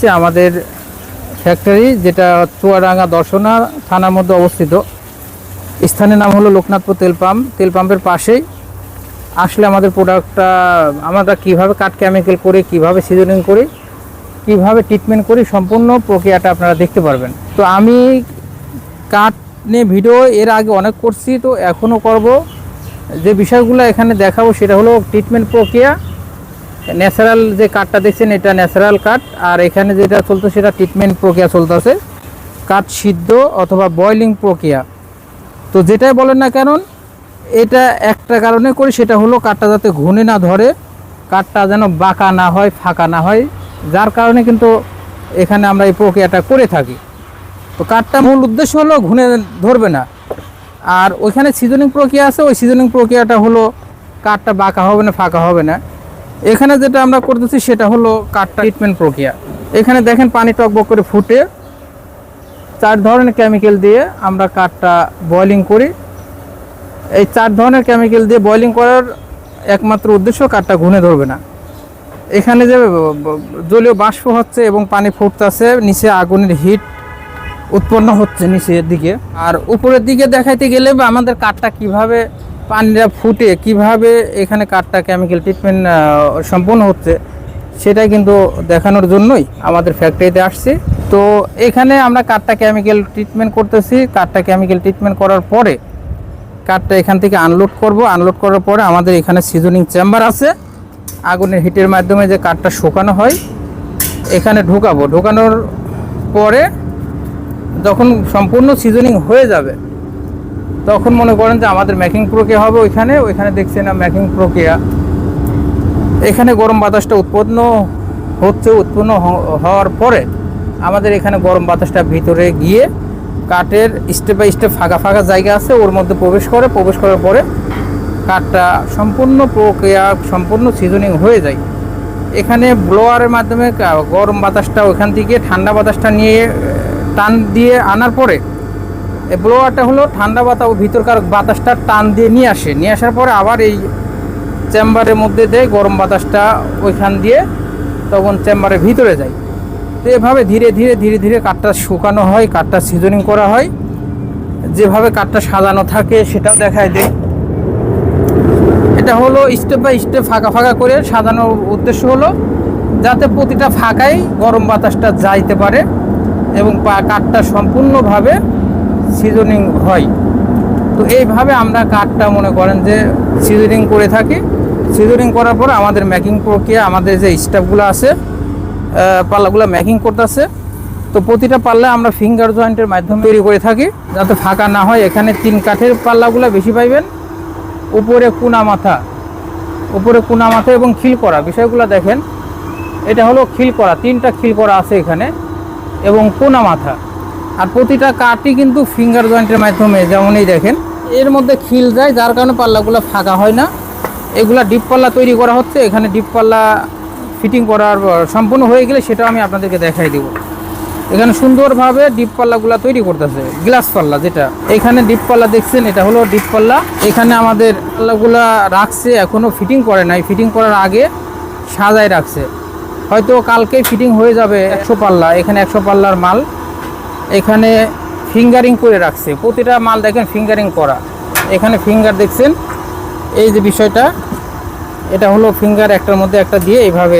আসছি আমাদের ফ্যাক্টরি যেটা চুয়াডাঙ্গা দর্শনা থানার মধ্যে অবস্থিত। স্থানের নাম হলো লোকনাথপুর তেল পাম্প। তেল পাম্পের পাশেই আসলে আমাদের প্রোডাক্টটা আমরা কীভাবে কাট কেমিক্যাল করে, কীভাবে সিজনিং করি, কীভাবে ট্রিটমেন্ট করি, সম্পূর্ণ প্রক্রিয়াটা আপনারা দেখতে পারবেন। তো আমি কাট নিয়ে ভিডিও এর আগে অনেক করছি, তো এখনও করব। যে বিষয়গুলো এখানে দেখাবো, সেটা হলো ট্রিটমেন্ট প্রক্রিয়া ন্যাচারাল যে কাঠটা দেখছেন, এটা ন্যাচারাল কাঠ। আর এখানে যেটা চলতো সেটা ট্রিটমেন্ট প্রক্রিয়া চলতেছে। কাঠ সিদ্ধ অথবা বয়লিং প্রক্রিয়া। তো যেটাই বলেন না কেন, এটা একটা কারণে করি, সেটা হলো কাঠটা যাতে ঘুনে না ধরে, কাঠটা যেন বাঁকা না হয়, ফাঁকা না হয়। যার কারণে কিন্তু এখানে আমরা এই প্রক্রিয়াটা করে থাকি। তো কাঠটা মূল উদ্দেশ্য হলো ঘুনে ধরবে না। আর ওইখানে সিজনিং প্রক্রিয়া আছে, ওই সিজনিং প্রক্রিয়াটা হলো কাঠটা বাঁকা হবে না, ফাঁকা হবে না। এখানে যেটা আমরা করতেছি সেটা হলো কাঠটা ট্রিটমেন্ট প্রক্রিয়া। এখানে দেখেন পানি টকবক করে ফুটে, চার ধরনের কেমিক্যাল দিয়ে আমরা কাঠটা বয়লিং করি। এই চার ধরনের কেমিক্যাল দিয়ে বয়লিং করার একমাত্র উদ্দেশ্য কাঠটা ঘুনে ধরবে না। এখানে যে জলীয় বাষ্প হচ্ছে এবং পানি ফুটতেছে, নিচে আগুনের হিট উৎপন্ন হচ্ছে নিচের দিকে। আর উপরের দিকে দেখাইতে গেলে আমাদের কাঠটা কীভাবে পানিটা ফুটে কীভাবে এখানে কাঠটা কেমিক্যাল ট্রিটমেন্ট সম্পূর্ণ হচ্ছে, সেটাই কিন্তু দেখানোর জন্যই আমাদের ফ্যাক্টরিতে আসছে। তো এখানে আমরা কাঠটা কেমিক্যাল ট্রিটমেন্ট করতেছি। কাঠটা কেমিক্যাল ট্রিটমেন্ট করার পরে কাঠটা এখান থেকে আনলোড করব। আনলোড করার পরে আমাদের এখানে সিজনিং চেম্বার আছে। আগুনের হিটের মাধ্যমে যে কাঠটা শুকানো হয়, এখানে ঢুকাবো। ঢুকানোর পরে যখন সম্পূর্ণ সিজনিং হয়ে যাবে তখন মনে করেন যে আমাদের ম্যাকিং প্রক্রিয়া হবে ওইখানে ওইখানে দেখছেন না ম্যাকিং প্রক্রিয়া এখানে গরম বাতাসটা উৎপন্ন হচ্ছে, উৎপন্ন হওয়ার পরে আমাদের এখানে গরম বাতাসটা ভিতরে গিয়ে কাঠের স্টেপ বাই স্টেপ ফাঁকা ফাঁকা জায়গা আছে, ওর মধ্যে প্রবেশ করে, প্রবেশ করার পরে কাঠটা সম্পূর্ণ প্রক্রিয়া, সম্পূর্ণ সিজনিং হয়ে যায়। এখানে ব্লোয়ারের মাধ্যমে গরম বাতাসটা ওখান থেকে ঠান্ডা বাতাসটা নিয়ে টান দিয়ে আনার পরে ব্লোয়ারটা হলো ঠান্ডা বাতাস ভিতরকার বাতাসটা টান দিয়ে নিয়ে আসে। নিয়ে আসার পরে আবার এই চেম্বারের মধ্যে দেয় গরম বাতাসটা ওইখান দিয়ে তখন চেম্বারের ভিতরে যায়। তো এভাবে ধীরে ধীরে ধীরে ধীরে কাঠটা শুকানো হয়, কাঠটা সিজনিং করা হয়। যেভাবে কাঠটা সাজানো থাকে সেটাও দেখায় দেয় এটা হলো স্টেপ বাই স্টেপ ফাঁকা ফাঁকা করে সাজানোর উদ্দেশ্য হলো যাতে প্রতিটা ফাঁকাই গরম বাতাসটা যাইতে পারে এবং কাঠটা সম্পূর্ণভাবে সিজনিং হয়। তো এইভাবে আমরা কাঠটা মনে করেন যে সিজনিং করে থাকি। সিজনিং করার পর আমাদের ম্যাকিং প্রক্রিয়া, আমাদের যে স্টাফগুলো আছে পাল্লাগুলো মেকিং করতেছে। তো প্রতিটা পাল্লা আমরা ফিঙ্গার জয়েন্টের মাধ্যমে তৈরি করে থাকি, যাতে ফাঁকা না হয়। এখানে তিন কাঠের পাল্লাগুলো বেশি পাইবেন। উপরে কুনা মাথা, উপরে কুনা মাথা এবং খিল করা। বিষয়গুলো দেখেন। এটা হলো খিল করা, তিনটা খিল করা আছে এখানে। এবং কোনা মাথা। আর প্রতিটা কাঠই কিন্তু ফিঙ্গার জয়েন্টের মাধ্যমে, যেমনই দেখেন। এর মধ্যে খিল যায়, যার কারণে পাল্লাগুলো ফাঁকা হয় না। এগুলা ডিপ পাল্লা তৈরি করা হচ্ছে, এখানে ডিপ পাল্লা ফিটিং করার সম্পূর্ণ হয়ে গেলে সেটা আমি আপনাদেরকে দেখাই দেবো। এখানে সুন্দরভাবে ডিপ পাল্লাগুলা তৈরি করতেছে গ্লাস পাল্লা যেটা। এখানে ডিপ পাল্লা দেখছেন, এটা হলো ডিপ পাল্লা। এখানে আমাদের পাল্লাগুলা রাখছে এখনও ফিটিং করে নাই। ফিটিং করার আগে সাজায় রাখছে। হয়তো কালকে ফিটিং হয়ে যাবে একশো পাল্লা, এখানে একশো পাল্লার মাল। এখানে ফিঙ্গারিং করে রাখছে। প্রতিটা মাল দেখেন ফিঙ্গারিং করা। এখানে ফিঙ্গার দেখছেন? এই যে বিষয়টা, এটা হলো ফিঙ্গার একটার মধ্যে একটা দিয়ে এইভাবে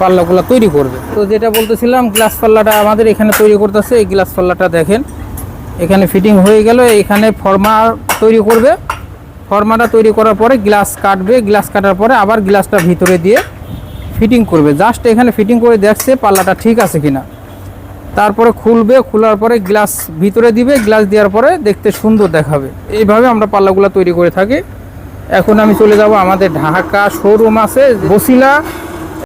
পাল্লাগুলো তৈরি করবে। তো যেটা বলতেছিলাম, গ্লাস পাল্লাটা আমাদের এখানে তৈরি করতেছে। এই গ্লাস পাল্লাটা দেখেন, এখানে ফিটিং হয়ে গেল। এখানে ফর্মা তৈরি করবে। ফর্মাটা তৈরি করার পরে গ্লাস কাটবে। গ্লাস কাটার পরে আবার গ্লাসটা ভিতরে দিয়ে ফিটিং করবে। জাস্ট এখানে ফিটিং করে দেখছে পাল্লাটা ঠিক আছে কিনা। তারপরে খুলবে, খোলার পরে গ্লাস ভিতরে দিবে গ্লাস দেওয়ার পরে দেখতে সুন্দর দেখাবে। এইভাবে আমরা পাল্লাগুলো তৈরি করে থাকি। এখন আমি চলে যাব আমাদের ঢাকা শোরুম আছে, বসিলা